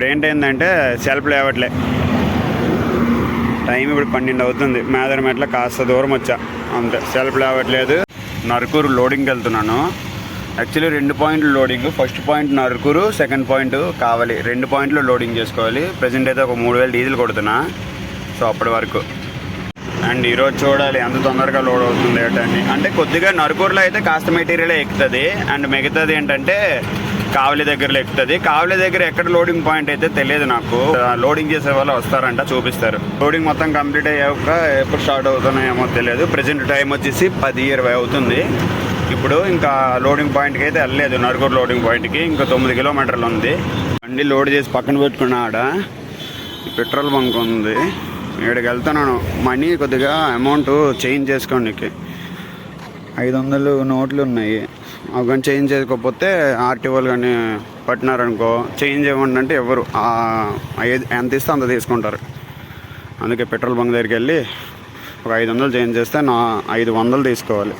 ఇప్పుడు ఏంటంటే సెల్ఫ్ లేవట్లే టైం ఇప్పుడు పన్నెండు అవుతుంది. మేదరమెట్ల కాస్త దూరం వచ్చా. అంతే సెల్ఫ్ లేవట్లేదు నరుకూరు లోడింగ్కి వెళ్తున్నాను. యాక్చువల్లీ రెండు పాయింట్లు loading. First point Narukuru second point కావాలి. రెండు పాయింట్లు లోడింగ్ చేసుకోవాలి. ప్రజెంట్ అయితే ఒక మూడు వేలు డీజిల్ కొడుతున్నా. సో అప్పటి వరకు. అండ్ ఈరోజు చూడాలి ఎంత తొందరగా లోడ్ అవుతుంది ఏంటని అంటే కొద్దిగా నరుకూరులో అయితే కాస్త మెటీరియల్ ఎక్కుతుంది. అండ్ మిగతాది ఏంటంటే కావలి దగ్గరలో ఎక్కుతుంది. కావలి దగ్గర ఎక్కడ లోడింగ్ పాయింట్ అయితే తెలియదు నాకు. లోడింగ్ చేసే వాళ్ళు వస్తారంట చూపిస్తారు. లోడింగ్ మొత్తం కంప్లీట్ అయ్యాక ఎప్పుడు స్టార్ట్ అవుతున్నాయేమో తెలియదు. ప్రజెంట్ టైం వచ్చేసి పది ఇరవై అవుతుంది. ఇప్పుడు ఇంకా లోడింగ్ పాయింట్కి అయితే వెళ్ళలేదు నరుకూరు లోడింగ్ పాయింట్కి. ఇంకా తొమ్మిది కిలోమీటర్లు ఉంది. బండి లోడ్ చేసి పక్కన పెట్టుకున్నా ఆడ పెట్రోల్ బంక్ ఉంది. ఇక్కడికి వెళ్తున్నాను మనీ కొద్దిగా అమౌంట్ చేంజ్ చేసుకోండి ఐదు వందలు నోట్లు ఉన్నాయి. అవి కానీ చేంజ్ చేసుకోకపోతే ఆర్టీఓలు కానీ పట్టినారనుకో చేంజ్ ఇవ్వండి అంటే ఎవరు? ఎంత ఇస్తే అంత తీసుకుంటారు. అందుకే పెట్రోల్ బంక్ దగ్గరికి వెళ్ళి ఒక ఐదు వందలు చేంజ్ చేస్తే నా ఐదు వందలు తీసుకోవాలి.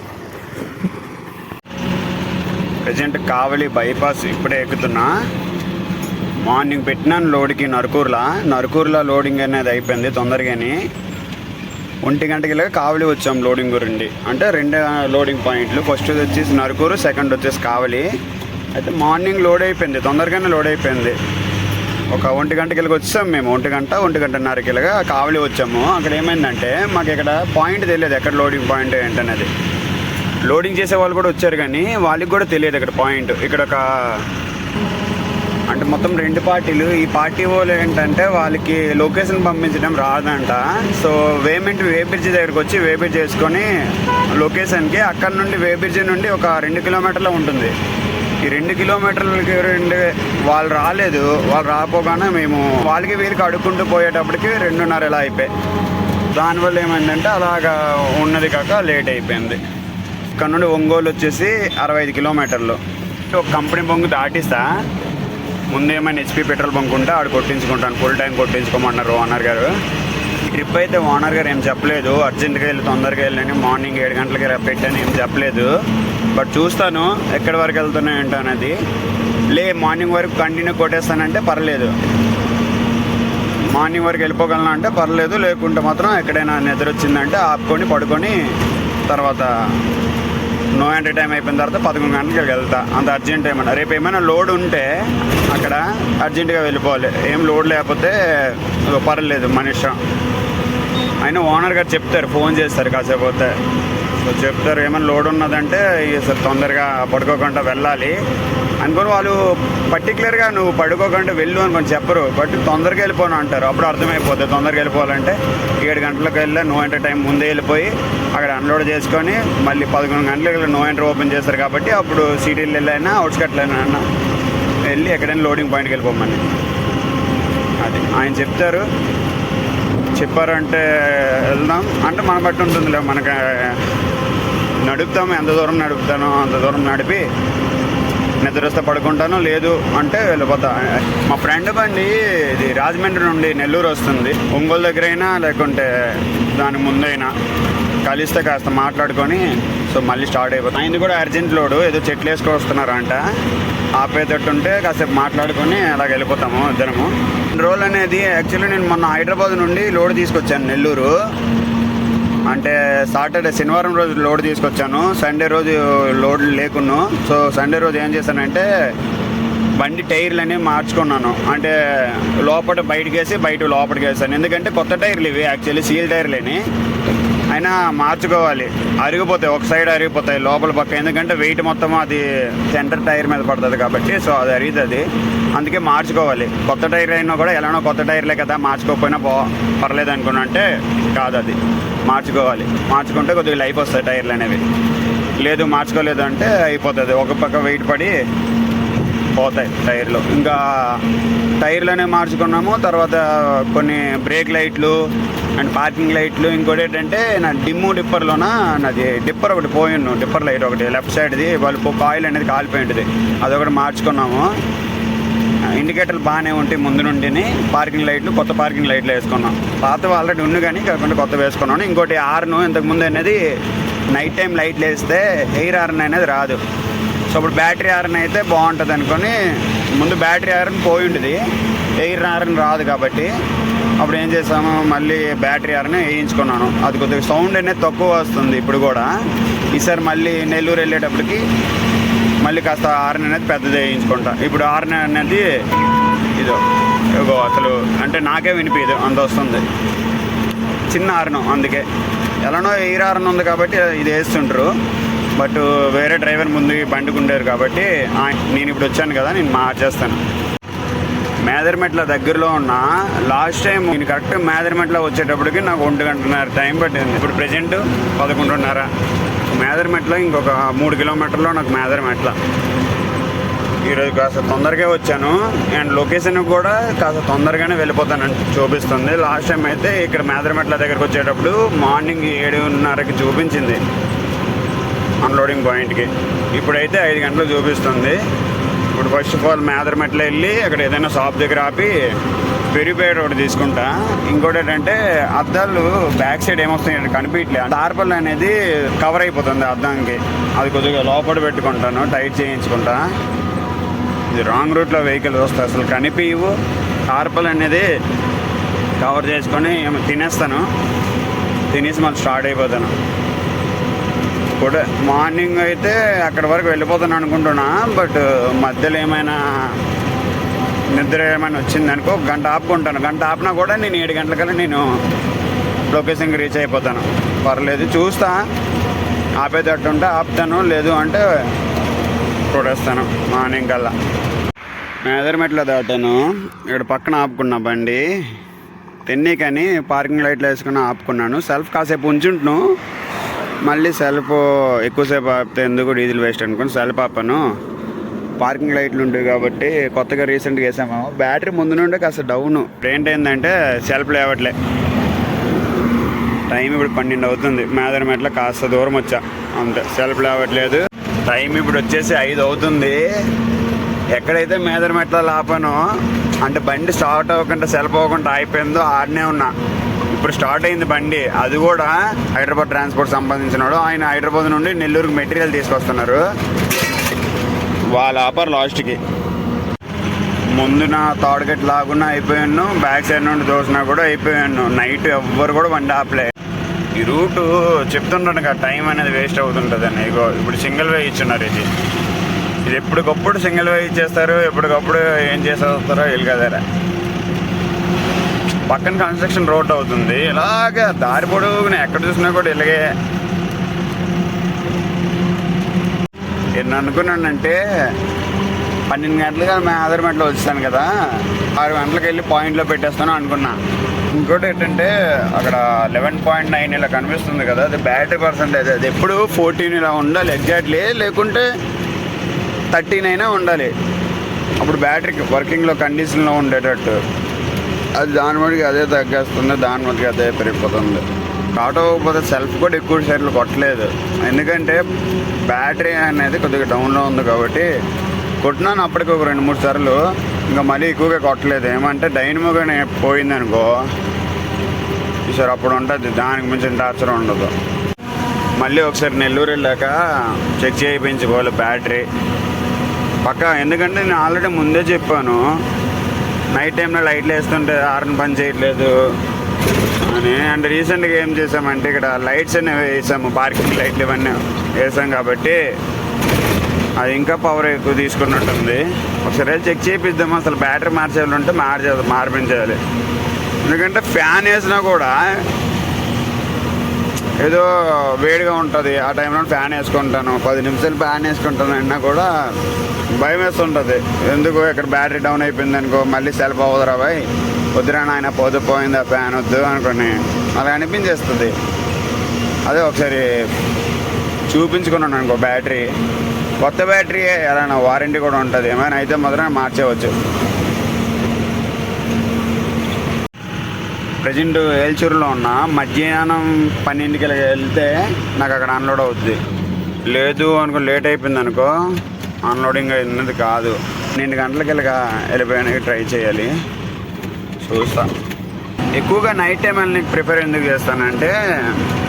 ప్రజెంట్ కావలి బైపాస్ ఇప్పుడే ఎక్కుతున్నా. మార్నింగ్ పెట్టినాను లోడ్కి నరుకూరులా. నరుకూరులో లోడింగ్ అనేది అయిపోయింది తొందరగానే. ఒంటి గంటకి కావలి వచ్చాం లోడింగ్ గురించి. అంటే రెండు లోడింగ్ పాయింట్లు. ఫస్ట్ వచ్చేసి నరుకూరు సెకండ్ వచ్చేసి కావలి. అయితే మార్నింగ్ లోడ్ అయిపోయింది. తొందరగానే లోడ్ అయిపోయింది. ఒక ఒంటి గంటకి వచ్చాం మేము. ఒంటి గంట ఒంటి గంటన్నరకి కావలి వచ్చాము. అక్కడ ఏమైందంటే మాకు ఇక్కడ పాయింట్ తెలియదు. ఎక్కడ లోడింగ్ పాయింట్ ఏంటనేది. లోడింగ్ చేసే వాళ్ళు కూడా వచ్చారు కానీ వాళ్ళకి కూడా తెలియదు ఇక్కడ పాయింట్. ఇక్కడ ఒక మొత్తం రెండు పార్టీలు. ఈ పార్టీ వాళ్ళు ఏంటంటే వాళ్ళకి లొకేషన్ పంపించడం రాదంట. సో వేమెంట్ వే బ్రిడ్జ్ దగ్గరికి వచ్చి వే బ్రిడ్జ్ చేసుకొని లొకేషన్కి అక్కడ నుండి వే బ్రిడ్జ్ నుండి ఒక రెండు కిలోమీటర్లు ఉంటుంది. ఈ రెండు కిలోమీటర్లకి రెండు వాళ్ళు రాలేదు. వాళ్ళు రాకపోగానే మేము వాళ్ళకి వీళ్ళకి అడుక్కుంటూ పోయేటప్పటికి రెండున్నర ఇలా అయిపోయి దానివల్ల ఏమైందంటే అలాగా ఉన్నది కాక లేట్ అయిపోయింది. ఇక్కడ నుండి ఒంగోలు వచ్చేసి అరవై ఐదు కిలోమీటర్లు. ఒక కంపెనీ బొంగు దాటిస్తా. ముందేమైనా హెచ్పి పెట్రోల్ బంక్ ఉంటే ఆడు కొట్టించుకుంటాను. ఫుల్ టైం కొట్టించుకోమన్నారు ఓనర్ గారు. ఈ ట్రిప్ అయితే ఓనర్ గారు ఏం చెప్పలేదు. అర్జెంట్గా వెళ్ళి తొందరగా వెళ్ళని మార్నింగ్ ఏడు గంటలకి పెట్టని ఏం చెప్పలేదు. బట్ చూస్తాను ఎక్కడి వరకు వెళ్తున్నాయి ఏంటో అనేది. లే మార్నింగ్ వరకు కంటిన్యూ కొట్టేస్తానంటే పర్లేదు. మార్నింగ్ వరకు వెళ్ళిపోగలను అంటే పర్లేదు. లేకుంటే మాత్రం ఎక్కడైనా నిద్ర వచ్చిందంటే ఆపుకొని పడుకొని తర్వాత నో ఎంటర్ టైం అయిపోయిన తర్వాత పదకొండు గంటలకు వెళ్తా. అంత అర్జెంట్ ఏమన్నా? రేపు ఏమైనా లోడ్ ఉంటే అక్కడ అర్జెంటుగా వెళ్ళిపోవాలి. ఏం లోడ్ లేకపోతే పర్లేదు మన ఇష్టం. అయినా ఓనర్ గారు చెప్తారు ఫోన్ చేస్తారు కాసేపు పోతే. సో చెప్తారు ఏమైనా లోడ్ ఉన్నదంటే సార్ తొందరగా పడుకోకుండా వెళ్ళాలి. అనుకుని వాళ్ళు పర్టికులర్గా నువ్వు పడుకోకుండా వెళ్ళు అనుకొని చెప్పరు బట్ తొందరగా వెళ్ళిపోను అంటారు. అప్పుడు అర్థమైపోతుంది తొందరగా వెళ్ళిపోవాలంటే. ఏడు గంటలకు వెళ్ళి నో ఎంటర్ టైం ముందే వెళ్ళిపోయి అక్కడ అన్లోడ్ చేసుకొని మళ్ళీ పదకొండు గంటలకు నో ఎంటర్ ఓపెన్ చేస్తారు కాబట్టి అప్పుడు సిటీలు వెళ్ళైనా అవుట్స్కట్లైనా వెళ్ళి ఎక్కడైనా లోడింగ్ పాయింట్కి వెళ్ళిపోమని. అది ఆయన చెప్తారు. చెప్పారంటే వెళ్దాం. అంటే మన బట్టి ఉంటుందిలే మనకి నడుపుతాము. ఎంత దూరం నడుపుతానో అంత దూరం నడిపి నిద్రస్తే పడుకుంటాను లేదు అంటే వెళ్ళిపోతా. మా ఫ్రెండ్ బండి ఇది రాజమండ్రి నుండి నెల్లూరు వస్తుంది. ఒంగోలు దగ్గరైనా లేకుంటే దాని ముందైనా కలిస్తే కాస్త మాట్లాడుకొని సో మళ్ళీ స్టార్ట్ అయిపోతాం. ఆయన కూడా అర్జెంట్ లోడు ఏదో చెట్లు వేసుకొస్తున్నారంట ఆపేటట్టుంటే కాసేపు మాట్లాడుకొని అలాగ వెళ్ళిపోతాము ఇద్దరము. రోల్ అనేది యాక్చువల్లీ నేను మొన్న హైదరాబాద్ నుండి లోడ్ తీసుకొచ్చాను నెల్లూరు. అంటే సాటర్డే శనివారం రోజు లోడ్ తీసుకొచ్చాను. సండే రోజు లోడ్ లేకున్నాను సో సండే రోజు ఏం చేశానంటే బండి టైర్లు అనేవి మార్చుకున్నాను. అంటే లోపల బయటకేసి వేసి బయట లోపలికి వేసాను ఎందుకంటే కొత్త టైర్లు ఇవి యాక్చువల్లీ సీల్ టైర్లేని అయినా మార్చుకోవాలి. అరిగిపోతాయి ఒక సైడ్ అరిగిపోతాయి లోపల పక్క. ఎందుకంటే వెయిట్ మొత్తం అది సెంటర్ టైర్ మీద పడుతుంది కాబట్టి సో అది అరుగుతుంది. అందుకే మార్చుకోవాలి. కొత్త టైర్ అయినా కూడా ఎలానో కొత్త టైర్లే కదా మార్చుకోకపోయినా పో పర్లేదు అనుకున్నా అంటే కాదు అది మార్చుకోవాలి. మార్చుకుంటే కొద్దిగా లైఫ్ వస్తాయి టైర్లు అనేవి. లేదు మార్చుకోలేదు అంటే అయిపోతుంది. ఒక పక్క వెయిట్ పడి పోతాయి టైర్లు. ఇంకా టైర్లనే మార్చుకున్నాము. తర్వాత కొన్ని బ్రేక్ లైట్లు అండ్ పార్కింగ్ లైట్లు. ఇంకోటి ఏంటంటే నా డిమ్ము డిప్పర్లోన నాది డిప్పర్ ఒకటి పోయిన్ను డిప్పర్ లైట్ ఒకటి లెఫ్ట్ సైడ్ది. వాళ్ళు కాయిల్ అనేది కాలిపోయి ఉంటుంది అదొకటి మార్చుకున్నాము. ఇండికేటర్లు బాగానే ఉంటాయి ముందు నుండి పార్కింగ్ లైట్లు కొత్త పార్కింగ్ లైట్లు వేసుకున్నాం. పాత ఆల్రెడీ ఉంది కానీ కాకుండా కొత్త వేసుకున్నాను. ఇంకోటి ఆర్ను ఇంతకుముందు అనేది నైట్ టైం లైట్లు వేస్తే ఎయిర్ ఆర్న్ అనేది రాదు. సో ఇప్పుడు బ్యాటరీ ఐరన్ అయితే బాగుంటుంది అనుకొని ముందు బ్యాటరీ ఐరన్ పోయి ఉండేది ఎయిర్ ఐరన్ రాదు కాబట్టి అప్పుడు ఏం చేసాము? మళ్ళీ బ్యాటరీ ఐరన్ వేయించుకున్నాను. అది కొద్దిగా సౌండ్ అనేది తక్కువ వస్తుంది ఇప్పుడు కూడా. ఈసారి మళ్ళీ నెల్లూరు వెళ్ళేటప్పటికి మళ్ళీ కాస్త ఆర్న్ అనేది పెద్దది వేయించుకుంటా. ఇప్పుడు ఆర్న్ అనేది ఇదో ఇగో అసలు అంటే నాకే వినిపించదు అంత వస్తుంది. చిన్న ఆర్ను అందుకే. ఎలానో ఎయిర్ ఆర్న్ ఉంది కాబట్టి ఇది వేస్తుంటారు. బట్ వేరే డ్రైవర్ ముందు బండికి ఉండేరు కాబట్టి నేను ఇప్పుడు వచ్చాను కదా నేను మార్చేస్తాను. మేదర్మెట్ల దగ్గరలో ఉన్న లాస్ట్ టైం నేను కరెక్ట్ మేదర్మెట్ల వచ్చేటప్పటికి నాకు ఒంటి గంటన్నర టైం పట్టింది. ఇప్పుడు ప్రెజెంట్ పదకొండున్నర. మేదర్మెట్ల ఇంకొక మూడు కిలోమీటర్లో నాకు మేదర్మెట్ల. ఈరోజు కాస్త తొందరగా వచ్చాను. అండ్ లొకేషన్ కూడా కాస్త తొందరగానే వెళ్ళిపోతానని చూపిస్తుంది. లాస్ట్ టైం అయితే ఇక్కడ మేదరమెట్ల దగ్గరకు వచ్చేటప్పుడు మార్నింగ్ ఏడున్నరకి చూపించింది. అన్లోడింగ్ పాయింట్కి. ఇప్పుడైతే ఐదు గంటలు చూపిస్తుంది. ఇప్పుడు ఫస్ట్ ఆఫ్ ఆల్ మేదరమెట్ల వెళ్ళి అక్కడ ఏదైనా షాప్ దగ్గర ఆపి పెరిగిపోయేట ఒకటి తీసుకుంటా. ఇంకోటి ఏంటంటే అద్దాలు బ్యాక్ సైడ్ ఏమొస్తాయి కనిపించలే టార్పల్ అనేది కవర్ అయిపోతుంది అద్దానికి. అది కొద్దిగా లోపల పెట్టుకుంటాను టైట్ చేయించుకుంటా. ఇది రాంగ్ రూట్లో వెహికల్ వస్తాయి అసలు కనిపించవు టార్పల్ అనేది కవర్ చేసుకొని ఏమో తినేస్తాను. తినేసి మళ్ళీ స్టార్ట్ అయిపోతాను. కూడా. మార్నింగ్ అయితే అక్కడ వరకు వెళ్ళిపోతాను అనుకుంటున్నా బట్ మధ్యలో ఏమైనా నిద్ర ఏమైనా వచ్చిందనుకో ఒక గంట ఆపుకుంటాను. గంట ఆపినా కూడా నేను ఏడు గంటలకల్లా నేను లొకేషన్కి రీచ్ అయిపోతాను. పర్లేదు చూస్తా. ఆపేటట్టు ఉంటే ఆపుతాను లేదు అంటే చూడేస్తాను మార్నింగ్ కల్లా. మేదరమెట్ల దాటాను. ఇక్కడ పక్కన ఆపుకున్నా బండి. తెన్నీకని పార్కింగ్ లైట్లు వేసుకుని ఆపుకున్నాను. సెల్ఫ్ కాసేపు ఉంచుంటును మళ్ళీ సెల్ఫ్ ఎక్కువసేపు ఆపితే ఎందుకు డీజిల్ వేస్ట్ అనుకుని సెల్ఫ్ ఆపాను. పార్కింగ్ లైట్లు ఉంటాయి కాబట్టి కొత్తగా రీసెంట్గా వేసాము. బ్యాటరీ ముందు నుండి కాస్త డౌన్. ఏంటి ఏంటంటే సెల్ఫ్ లేవట్లే. టైం ఇప్పుడు పన్నెండు అవుతుంది. మేదరమెట్ల కాస్త దూరం వచ్చా. అంతే సెల్ఫ్ లేవట్లేదు. టైం ఇప్పుడు వచ్చేసి ఐదు అవుతుంది. ఎక్కడైతే మేదరమెట్ల లాపానో అంటే బండి స్టార్ట్ అవ్వకుండా సెల్ఫ్ అవ్వకుండా అయిపోయిందో ఆడనే ఉన్నా. ఇప్పుడు స్టార్ట్ అయింది బండి. అది కూడా హైదరాబాద్ ట్రాన్స్పోర్ట్ సంబంధించినాడు. ఆయన హైదరాబాద్ నుండి నెల్లూరుకి మెటీరియల్ తీసుకొస్తున్నారు. వాళ్ళ ఆపర్ లాస్ట్కి. ముందున తాడుగట్ లాగున్నా అయిపోయాను. బ్యాక్ సైడ్ నుండి దోసినా కూడా అయిపోయాను. నైట్ ఎవ్వరు కూడా బండి ఆపలే. ఈ రూటు చెప్తుంటాను కదా టైం అనేది వేస్ట్ అవుతుంటుందని. ఇగో ఇప్పుడు సింగిల్ వే ఇచ్చున్నారు ఇది. ఇది ఎప్పటికప్పుడు సింగిల్ వే ఇచ్చేస్తారు ఎప్పటికప్పుడు ఏం చేసేస్తారో వెళ్ళి కదరా పక్కన కన్స్ట్రక్షన్ రోడ్ అవుతుంది. ఇలాగే దారి పొడవునా ఎక్కడ చూసినా కూడా ఇలాగే. నేను అనుకున్నానంటే పన్నెండు గంటలుగా మేము ఆధారమెట్లో వచ్చాను కదా. ఆరు గంటలకు వెళ్ళి పాయింట్లో పెట్టేస్తాను అనుకున్నా. ఇంకోటి ఏంటంటే అక్కడ లెవెన్ పాయింట్ నైన్ ఇలా కనిపిస్తుంది కదా అది బ్యాటరీ పర్సంటేజ్ అది ఎప్పుడు ఫోర్టీన్ ఇలా ఉండాలి ఎగ్జాక్ట్లీ లేకుంటే థర్టీన్ అయినా ఉండాలి. అప్పుడు బ్యాటరీకి వర్కింగ్లో కండిషన్లో ఉండేటట్టు. అది దాని మటుకు అదే తగ్గేస్తుంది దాని మటుకు అదే పెరిగిపోతుంది. ఆటో పోతే సెల్ఫ్ కూడా ఎక్కువ సెట్లు కొట్టలేదు. ఎందుకంటే బ్యాటరీ అనేది కొద్దిగా డౌన్లో ఉంది కాబట్టి కొట్టినాను అప్పటికి ఒక రెండు మూడు సార్లు ఇంకా మళ్ళీ ఎక్కువగా కొట్టలేదు. ఏమంటే డైనమోగానే పోయింది అనుకో ఈసారి అప్పుడు ఉంటుంది దానికి మించిన టార్చర్ ఉండదు. మళ్ళీ ఒకసారి నెల్లూరు వెళ్ళాక చెక్ చేయించుకోవాలి బ్యాటరీ. పక్క ఎందుకంటే నేను ఆల్రెడీ ముందే చెప్పాను నైట్ టైంలో లైట్లు వేస్తుంటే హార్న్ పని చేయట్లేదు. అని అండ్ రీసెంట్గా ఏం చేసామంటే ఇక్కడ లైట్స్ అనేవి వేసాము పార్కింగ్ లైట్లు ఇవన్నీ వేసాం కాబట్టి అది ఇంకా పవర్ ఎక్కువ తీసుకున్నట్టుంది. ఒకసారి చెక్ చేయిద్దాం అసలు బ్యాటరీ మార్చేయాలంటే మార్చేది మార్పించాలి ఎందుకంటే ఫ్యాన్ వేసినా కూడా ఏదో వేడిగా ఉంటుంది. ఆ టైంలో ఫ్యాన్ వేసుకుంటాను. పది నిమిషాలు ఫ్యాన్ వేసుకుంటాను అన్నా కూడా భయం వేస్తుంటుంది. ఎందుకు ఇక్కడ బ్యాటరీ డౌన్ అయిపోయింది అనుకో మళ్ళీ సెల్ఫ్ అవ్వదురా బాయ్. వద్దురా నాయన పోదు పోయింది ఆ ఫ్యాన్ వద్దు అనుకుని అలా అనిపించేస్తుంది. అదే ఒకసారి చూపించుకున్నాను అనుకో బ్యాటరీ కొత్త బ్యాటరీ ఎలా వారంటీ కూడా ఉంటుంది. ఏమైనా అయితే మాత్రం మార్చేయవచ్చు. ప్రజెంట్ ఏల్చూరులో ఉన్న మధ్యాహ్నం పన్నెండుకి వెళ్తే నాకు అక్కడ అన్లోడ్ అవుద్ది. లేదు అనుకో లేట్ అయిపోయింది అనుకో అన్లోడింగ్ అయినది కాదు. పన్నెండు గంటలకి ఇలాగా వెళ్ళిపోయానికి ట్రై చేయాలి. చూస్తా. ఎక్కువగా నైట్ టైం వెళ్ళి ప్రిపేర్ ఎందుకు చేస్తానంటే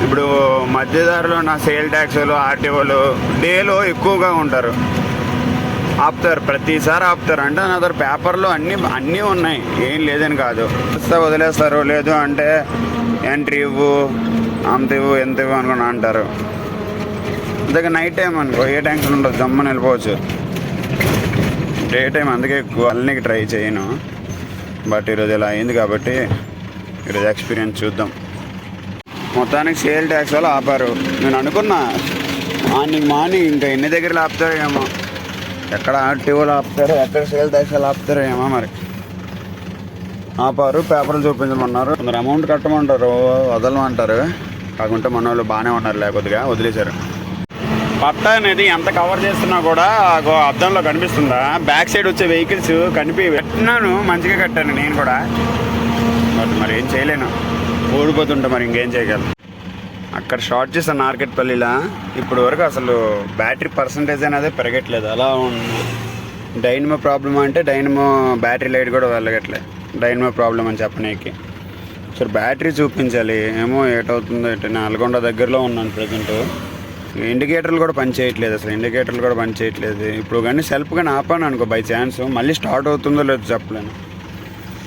ఇప్పుడు మధ్యదారిలో నా సేల్ ట్యాక్సులు ఆర్టీఓలు డేలో ఎక్కువగా ఉంటారు. ఆపుతారు ప్రతిసారి ఆపుతారు. అంటే నా దగ్గర పేపర్లో అన్నీ అన్నీ ఉన్నాయి. ఏం లేదని కాదు. ఇస్తే వదిలేస్తారు. లేదు అంటే ఎంట్రీ ఇవ్వు అంత ఇవ్వు ఎంత ఇవ్వు అనుకుని అంటారు. అందుకే నైట్ టైం అనుకో ఏ టెన్షన్ ఉండదు. జమ్మని వెళ్ళిపోవచ్చు. డే టైం అందుకే ఎక్కువ ట్రై చేయను. బట్ ఈరోజు ఇలా అయింది కాబట్టి ఈరోజు ఎక్స్పీరియన్స్ చూద్దాం. మొత్తానికి సేల్ ట్యాక్స్ వాళ్ళు ఆపారు. నేను అనుకున్నా. మార్నింగ్ మార్నింగ్ ఇంకా ఎన్ని దగ్గర ఆపుతారో ఏమో ఎక్కడ ఆర్టీఓలు ఆపుతారు ఎక్కడ సేల్ ట్యాక్స్ ఆపుతారు ఆపుతారో ఏమో మరి. ఆపారు పేపర్లు చూపించమన్నారు. కొందరు అమౌంట్ కట్టమంటారు వదలమంటారు. కాకుంటే మన వాళ్ళు బాగానే ఉన్నారు లేకపోతే వదిలేశారు. పట్ట అనేది ఎంత కవర్ చేస్తున్నా కూడా అద్దంలో కనిపిస్తుందా? బ్యాక్ సైడ్ వచ్చే వెహికల్స్ కనిపి పెట్టినాను మంచిగా కట్టాను నేను కూడా. బట్ మరి ఏం చేయలేను. ఓడిపోతుంటే మరి ఇంకేం చేయగలను అక్కడ షార్ట్ చేసిన నార్కెట్పల్లిలా ఇప్పుడు వరకు అసలు బ్యాటరీ పర్సంటేజ్ అనేది పెరగట్లేదు. అలా ఉంది డైనమో ప్రాబ్లమ్ అంటే డైనమో బ్యాటరీ లైట్ కూడా వెళ్ళగట్లేదు డైనమో ప్రాబ్లం అని చెప్పనీకి. సరే బ్యాటరీ చూపించాలి. ఏమో ఏటవుతుందో ఎటు నల్గొండ దగ్గరలో ఉన్నాను ప్రజెంట్. ఇండికేటర్లు కూడా పని చేయట్లేదు అసలు. ఇండికేటర్లు కూడా పని చేయట్లేదు. ఇప్పుడు కానీ సెల్ఫ్ కానీ ఆపాను అనుకో బై ఛాన్స్. మళ్ళీ స్టార్ట్ అవుతుందో లేదో చెప్పలేను.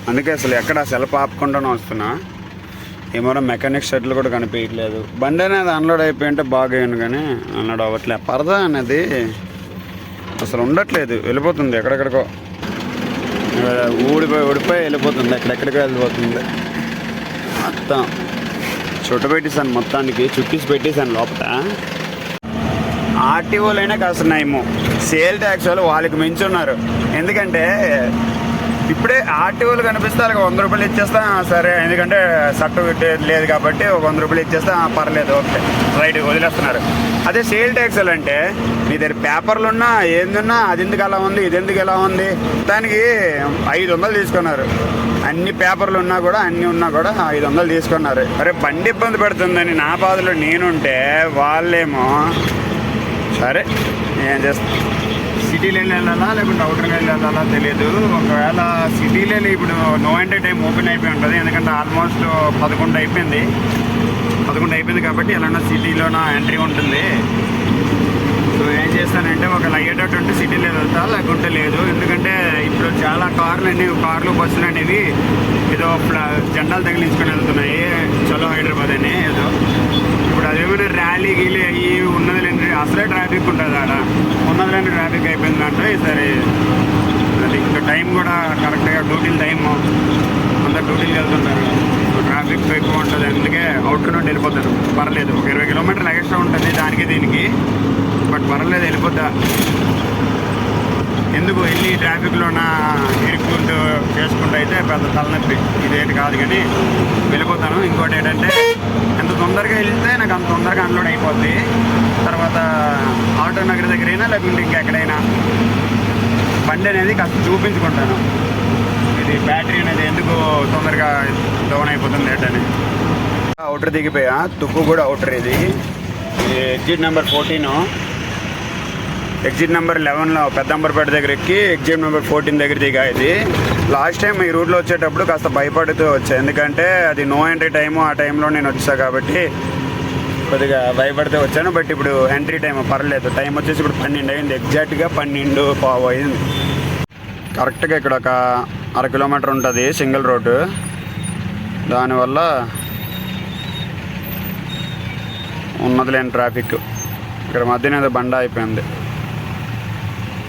అందుకే అసలు ఎక్కడ సెల్ఫ్ ఆపకుండానే వస్తున్నా. ఏమో మెకానిక్ షర్ట్లు కూడా కనిపించట్లేదు. బండి అనేది అన్లోడ్ అయిపోయి ఉంటే బాగోయాను కానీ అన్లోడ్ అవ్వట్లేదు పరదా అనేది అసలు ఉండట్లేదు. వెళ్ళిపోతుంది ఎక్కడెక్కడికో. ఊడిపోయి ఊడిపోయి వెళ్ళిపోతుంది. ఎక్కడెక్కడికో వెళ్ళిపోతుంది. మొత్తం చుట్ట పెట్టేశాను మొత్తానికి. చుట్టేసి పెట్టేశాను లోపల ఆర్టీఓలైనా కాస్త ఏమో సేల్ ట్యాక్స్ వాళ్ళు వాళ్ళకి మించి ఉన్నారు. ఎందుకంటే ఇప్పుడే ఆర్టీఓలు కనిపిస్తే వాళ్ళకి వంద రూపాయలు ఇచ్చేస్తా "ఆ, సరే ఎందుకంటే సర్టిఫికేట్ లేదు కాబట్టి ఒక వంద రూపాయలు ఇచ్చేస్తా "ఆ, పర్లేదు ఓకే. రైట్ వదిలేస్తున్నారు. అదే సేల్ ట్యాక్స్ అంటే నీ దగ్గర పేపర్లు ఉన్నా ఏందున్నా అది ఎందుకు అలా ఉంది ఇది ఎందుకు ఎలా ఉంది దానికి ఐదు వందలు తీసుకున్నారు. అన్ని పేపర్లు ఉన్నా కూడా అన్ని ఉన్నా కూడా ఐదు వందలు తీసుకున్నారు. అరే బండి ఇబ్బంది పెడుతుందని నా బాధలో నేనుంటే వాళ్ళేమో సరే ఏం చేస్తా సిటీలో వెళ్ళాలా లేకుంటే అవుటర్ వెళ్ళాలా తెలియదు ఒకవేళ సిటీలోనే ఇప్పుడు నో ఎంట్రీ టైం ఓపెన్ అయిపోయి ఉంటుంది ఎందుకంటే ఆల్మోస్ట్ పదకొండు అయిపోయింది. పదకొండు అయిపోయింది కాబట్టి ఎలానా సిటీలోన ఎంట్రీ ఉంటుంది. సో ఏం చేస్తానంటే ఒక అయ్యేటట్టు ఉంటే సిటీలో వెళ్తా లేకుంటే లేదు. ఎందుకంటే ఇప్పుడు చాలా కార్లు అనేవి కార్లు బస్సులు అనేవి ఏదో జెండాలు తగిలించుకొని వెళ్తున్నాయి. చలో హైదరాబాద్ అని ఏదో. ఇప్పుడు అదేమైనా ర్యాలీ గీలీ అయ్యి ఉన్నది లేని అసలే ట్రాఫిక్ ఉంటుంది ఆడ. ఉన్నది ట్రాఫిక్ అయిపోయిందంటే. ఈసారి అది ఇంకా టైం కూడా కరెక్ట్గా డ్యూటీలు టైము అందరు డ్యూటీలు వెళ్తుంటారు. ట్రాఫిక్ ఎక్కువ ఉంటుంది. అందుకే అవుట్ నుండి వెళ్ళిపోతారు. పర్లేదు. ఒక ఇరవై కిలోమీటర్లు ఎక్స్ట్రా ఉంటుంది దానికి దీనికి. బట్ పర్లేదు వెళ్ళిపోతా ఎందుకు? వెళ్ళి ట్రాఫిక్లోన ఇరుక్కుంటూ చేసుకుంటూ అయితే పెద్ద తలనొప్పి. ఇదేంటి కాదు కానీ వెళ్ళిపోతాను. ఇంకోటి ఏంటంటే తొందరగా వెళ్తే నాకు అంత తొందరగా అన్లోడ్ అయిపోద్ది. తర్వాత ఆటో నగర్ దగ్గరైనా లేకుంటే ఇంకెక్కడైనా బండి అనేది కాస్త చూపించుకుంటాను. ఇది బ్యాటరీ అనేది ఎందుకు తొందరగా డౌన్ అయిపోతుంది ఏంటని అవుటర్ దిగిపోయా. తుక్కు కూడా అవుటర్ ఇది. ఇది exit number fourteen. Exit number లెవెన్లో Peddamberpet దగ్గర ఎక్కి ఎగ్జిట్ నెంబర్ ఫోర్టీన్ దగ్గర దిగా ఇది. లాస్ట్ టైం ఈ రూట్లో వచ్చేటప్పుడు కాస్త భయపడుతూ వచ్చాయి ఎందుకంటే అది నో ఎంట్రీ టైము ఆ టైంలో నేను వచ్చా కాబట్టి కొద్దిగా భయపడితే వచ్చాను. బట్ ఇప్పుడు ఎంట్రీ టైం పర్లేదు. టైం వచ్చేసి ఇప్పుడు పన్నెండు అయింది. ఎగ్జాక్ట్గా పన్నెండు పావు అయింది. కరెక్ట్గా ఇక్కడ ఒక అర కిలోమీటర్ ఉంటుంది సింగిల్ రోడ్డు దానివల్ల ఉన్నది లేని ట్రాఫిక్ ఇక్కడ మధ్యన ఏదో బండ అయిపోయింది.